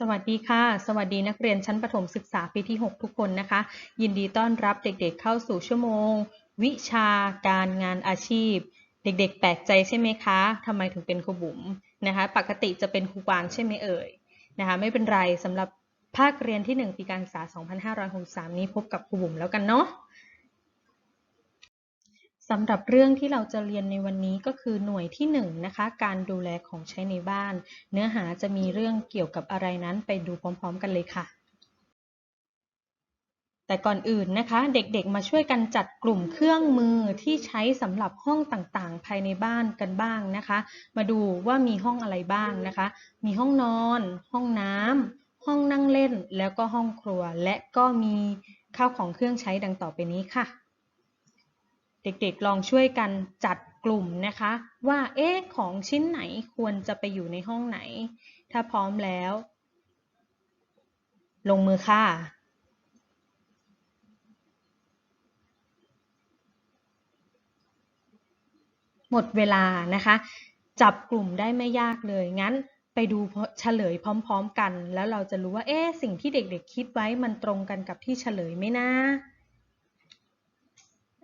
สวัสดีค่ะ สวัสดีนักเรียนชั้นประถมศึกษาปีที่ 6 ทุกคนนะคะ ยินดีต้อนรับเด็กๆเข้าสู่ชั่วโมง วิชาการงานอาชีพ เด็กๆ แปลกใจใช่ไหมคะทำไมถึงเป็นครูบุ๋มนะคะ ปกติจะเป็นครูกวางใช่ไหมเอ่ยนะคะ ไม่เป็นไรสำหรับภาคเรียนที่ 1 ปีการศึกษา 2563 นี้พบกับครูบุ๋มแล้วกันเนาะ สำหรับเรื่องที่เราจะเรียนในวันนี้ก็คือหน่วยที่1นงนะคะ การดูแลของใช้ในบ้าน เนื้อหาจะมีเรื่องเกี่ยวกับอะไรนั้นไปดูพร้อม ๆ กันเลยค่ะ แต่ก่อนอื่นนะคะ เด็กๆมาช่วยกันจัดกลุ่มเครื่องมือที่ใช้สำหรับห้องต่างๆ ภายในบ้านกันบ้างนะคะ มาดูว่ามีห้องอะไรบ้างนะคะ มีห้องนอน ห้องน้ำห้องนั่งเล่น แล้วก็ห้องครัว และก็มีข้าวของเครื่องใช้ดังต่อไปนี้ค่ะ เด็กๆลองช่วยกันจัดกลุ่มนะคะ ว่าเอ๊ะของชิ้นไหนควรจะไปอยู่ในห้องไหน ถ้าพร้อมแล้ว ลงมือค่ะหมดเวลานะคะ จับกลุ่มได้ไม่ยากเลยงั้นไปดูเฉลยพร้อม ๆ กัน แล้วเราจะรู้ว่าเอ๊ะสิ่งที่เด็กๆคิดไว้มันตรงกันกับที่เฉลยไหมนะ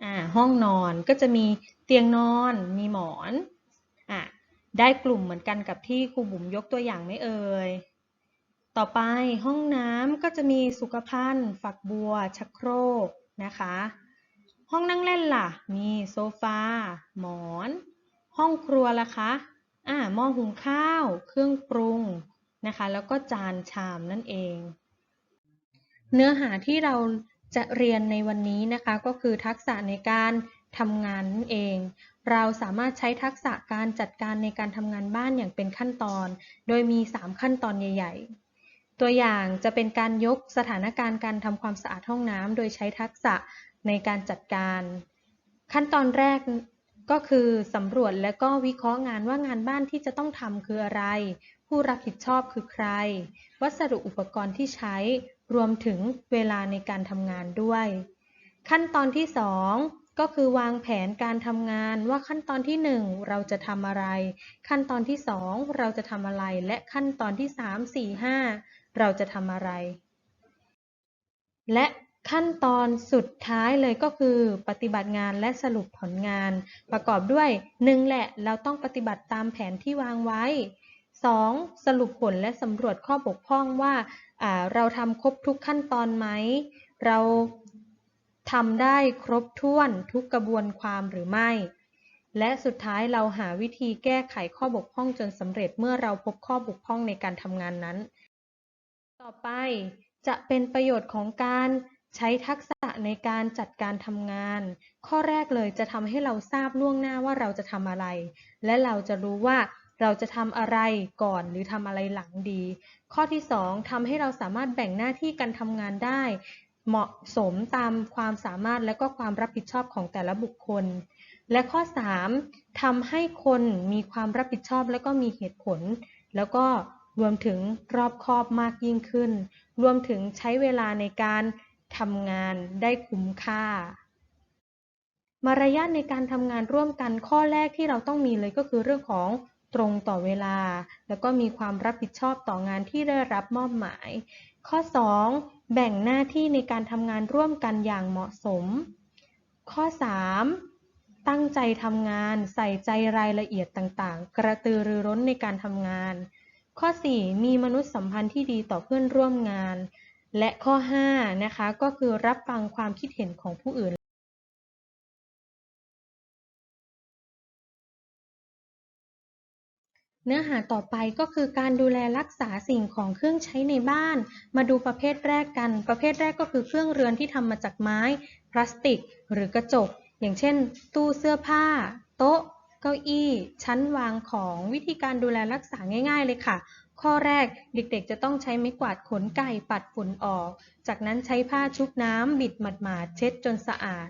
อ่าห้องนอนก็จะมีเตียงนอนมีหมอนอ่าได้กลุ่มเหมือนกันกับที่ครูบุ๋มยกตัวอย่างไม่เอ่ยต่อไปห้องน้ำก็จะมีสุขภัณฑ์ ฝักบัว ชักโครกนะคะ ห้องนั่งเล่นล่ะ มีโซฟา หมอน ห้องครัวล่ะคะอ่าหม้อหุงข้าว เครื่องปรุงนะคะ แล้วก็จานชามนั่นเอง เนื้อหาที่เรา จะเรียนในวันนี้นะคะก็คือทักษะในการทำงานนั่นเอง เราสามารถใช้ทักษะการจัดการในการทำงานบ้านอย่างเป็นขั้นตอน โดยมี 3 ขั้นตอนใหญ่ ๆ ตัวอย่างจะเป็นการยกสถานการณ์การทำความสะอาดห้องน้ำโดยใช้ทักษะในการจัดการ ขั้นตอนแรกก็คือสำรวจและก็วิเคราะห์งานว่างานบ้านที่จะต้องทำคืออะไร ผู้รับผิดชอบคือใคร วัสดุอุปกรณ์ที่ใช้ รวมถึงเวลาในการทำงานด้วย ขั้นตอนที่ 2 ก็คือวางแผนการทำงานว่าขั้นตอนที่ 1 เราจะทำอะไร ขั้นตอนที่ 2 เราจะทำอะไร และขั้นตอนที่ 3 4 5 เราจะทำอะไร และขั้นตอนสุดท้ายเลยก็คือ ปฏิบัติงานและสรุปผลงาน ประกอบด้วย 1 แหละเราต้องปฏิบัติตามแผนที่วางไว้ 2. สรุปผลและสำรวจข้อบกพร่องว่าเราทำครบทุกขั้นตอนไหม เราทำได้ครบถ้วนทุกกระบวนความหรือไม่ และสุดท้ายเราหาวิธีแก้ไขข้อบกพร่องจนสำเร็จเมื่อเราพบข้อบกพร่องในการทำงานนั้น ต่อไปจะเป็นประโยชน์ของการใช้ทักษะในการจัดการทำงาน ข้อแรกเลยจะทำให้เราทราบล่วงหน้าว่าเราจะทำอะไร และเราจะรู้ว่า เราจะทำอะไรก่อนหรือทำอะไรหลังดี ข้อที่ 2ทำให้เราสามารถแบ่งหน้าที่การทำงานได้ เหมาะสมตามความสามารถและก็ความรับผิดชอบของแต่ละบุคคล และข้อ 3ทำให้คนมีความรับผิดชอบและก็มีเหตุผล แล้วก็รวมถึงรอบคอบมากยิ่งขึ้น รวมถึงใช้เวลาในการทำงานได้คุ้มค่า มารยาทในการทำงานร่วมกันข้อแรกที่เราต้องมีเลยก็คือเรื่องของ ตรงต่อเวลา แล้วก็มีความรับผิดชอบต่องานที่ได้รับมอบหมาย ข้อ 2. แบ่งหน้าที่ในการทำงานร่วมกันอย่างเหมาะสม ข้อ 3. ตั้งใจทำงานใส่ใจรายละเอียดต่างๆ กระตือรือร้นในการทำงาน ข้อ 4. มีมนุษยสัมพันธ์ที่ดีต่อเพื่อนร่วมงาน และข้อ 5 นะคะ ก็คือรับฟังความคิดเห็นของผู้อื่น เนื้อหาต่อไปก็คือการดูแลรักษาสิ่งของเครื่องใช้ในบ้าน มาดูประเภทแรกกัน ประเภทแรกก็คือเครื่องเรือนที่ทำมาจากไม้ พลาสติก หรือกระจก อย่างเช่น ตู้เสื้อผ้า โต๊ะ เก้าอี้ ชั้นวางของวิธีการดูแลรักษาง่าย ๆ เลยค่ะ ข้อแรกเด็กๆ จะต้องใช้ไม้กวาดขนไก่ปัดฝุ่นออก จากนั้นใช้ผ้าชุบน้ำบิดหมาดๆเช็ดจนสะอาด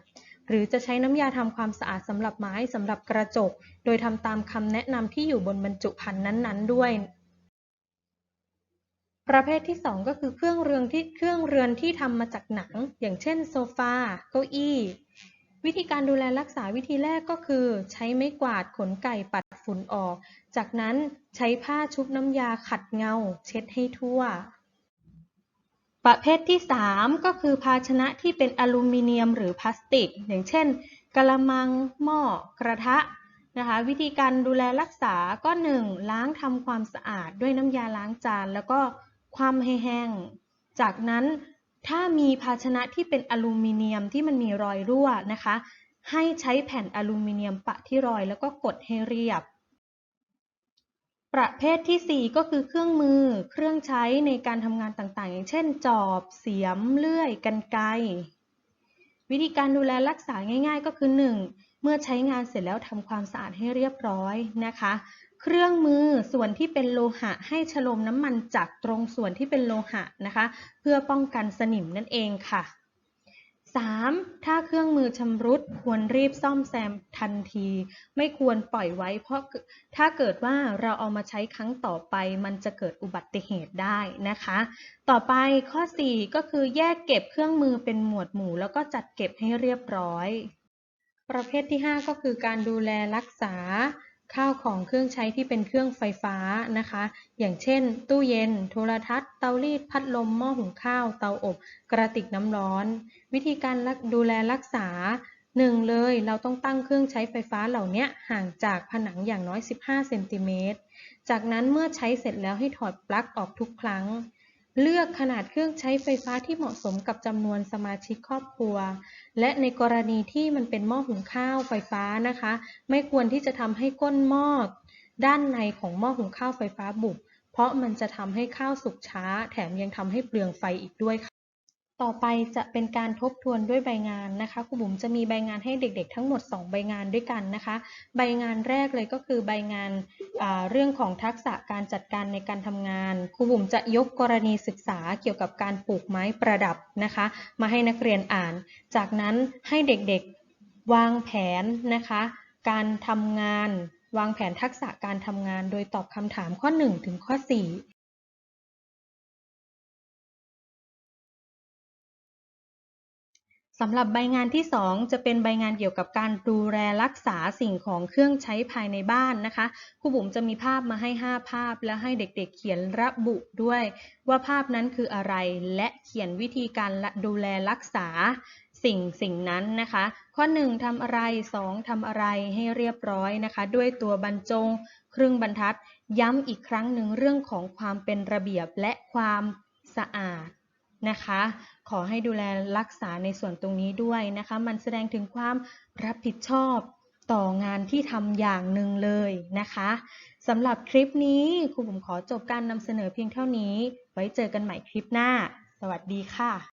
หรือจะใช้น้ำยาทำความสะอาดสำหรับไม้สำหรับกระจก โดยทำตามคำแนะนำที่อยู่บนบรรจุภัณฑ์นั้นๆ ด้วย ประเภทที่ 2 ก็คือเครื่องเรือนที่เครื่องเรือนที่ทำมาจากหนัง อย่างเช่นโซฟาเก้าอี้วิธีการดูแลรักษาวิธีแรกก็คือ ใช้ไม้กวาดขนไก่ปัดฝุ่นออก จากนั้นใช้ผ้าชุบน้ำยาขัดเงา เช็ดให้ทั่ว ประเภทที่ 3 ก็คือภาชนะที่เป็นอลูมิเนียมหรือพลาสติก อย่างเช่นกระมังหม้อกระทะนะคะวิธีการดูแลรักษาก็ 1. ล้างทำความสะอาดด้วยน้ำยาล้างจาน แล้วก็ความให้แห้ง จากนั้นถ้ามีภาชนะที่เป็นอลูมิเนียมที่มันมีรอยรั่วนะคะ ให้ใช้แผ่นอลูมิเนียมปะที่รอยแล้วก็กดให้เรียบ ประเภทที่ 4 ก็คือเครื่องมือ เครื่องใช้ในการทำงานต่างๆ อย่างเช่น จอบ เสียม เลื่อยกรรไกวิธีการดูแลรักษาง่าย ๆ ก็คือ 1. เมื่อใช้งานเสร็จแล้วทำความสะอาดให้เรียบร้อยนะคะ เครื่องมือส่วนที่เป็นโลหะให้ฉลมน้ำมันจากตรงส่วนที่เป็นโลหะนะคะ เพื่อป้องกันสนิมนั่นเองค่ะ 3. ถ้าเครื่องมือชำรุดควรรีบซ่อมแซมทันที ไม่ควรปล่อยไว้ เพราะถ้าเกิดว่าเราเอามาใช้ครั้งต่อไป มันจะเกิดอุบัติเหตุได้นะคะ ต่อไปข้อ 4 ก็คือแยกเก็บเครื่องมือเป็นหมวดหมู่ แล้วก็จัดเก็บให้เรียบร้อย ประเภทที่ 5 ก็คือการดูแลรักษา ข้าวของเครื่องใช้ที่เป็นเครื่องไฟฟ้านะคะ อย่างเช่น ตู้เย็น โทรทัศน์ เตารีด พัดลม หม้อหุงข้าว เตาอบ กระติกน้ำร้อน วิธีการดูแลรักษา 1. เลยเราต้องตั้งเครื่องใช้ไฟฟ้าเหล่านี้ห่างจากผนังอย่างน้อย 15 เซนติเมตร จากนั้นเมื่อใช้เสร็จแล้วให้ถอดปลั๊กออกทุกครั้ง เลือกขนาดเครื่องใช้ไฟฟ้าที่เหมาะสมกับจำนวนสมาชิกครอบครัว และในกรณีที่มันเป็นหม้อหุงข้าวไฟฟ้านะคะ ไม่ควรที่จะทำให้ก้นหม้อด้านในของหม้อหุงข้าวไฟฟ้าบุบเพราะมันจะทำให้ข้าวสุกช้า แถมยังทำให้เปลืองไฟอีกด้วยค่ะ ต่อไปจะเป็นการทบทวนด้วยใบงานนะคะครูบุ๋มจะมีใบงานให้เด็กๆ ทั้งหมด 2 ใบงานด้วยกันนะคะ ใบงานแรกเลยก็คือใบงานเรื่องของทักษะการจัดการในการทำงานครูบุ๋มจะยกกรณีศึกษาเกี่ยวกับการปลูกไม้ประดับนะคะ มาให้นักเรียนอ่าน จากนั้นให้เด็กๆวางแผนนะคะ การทำงานวางแผนทักษะการทำงานโดยตอบคำถามข้อ 1 ถึงข้อ 4 สำหรับใบงานที่ 2 จะเป็นใบงานเกี่ยวกับการดูแลรักษาสิ่งของเครื่องใช้ภายในบ้านนะคะครูบุ๋มจะมีภาพมาให้ 5 ภาพ แล้วให้เด็กๆ เขียนระบุด้วย ว่าภาพนั้นคืออะไรและเขียนวิธีการดูแลรักษาสิ่งสิ่งนั้นนะคะ ข้อ 1ทำอะไร 2ทำอะไรให้เรียบร้อยนะคะ ด้วยตัวบรรจง ครึ่งบรรทัด ย้ำอีกครั้งหนึ่งเรื่องของความเป็นระเบียบและความสะอาด นะคะ ขอให้ดูแลรักษาในส่วนตรงนี้ด้วยนะคะ มันแสดงถึงความรับผิดชอบต่องานที่ทำอย่างหนึ่งเลยนะคะสำหรับคลิปนี้ครูผมขอจบการนำเสนอเพียงเท่านี้ ไว้เจอกันใหม่คลิปหน้า สวัสดีค่ะ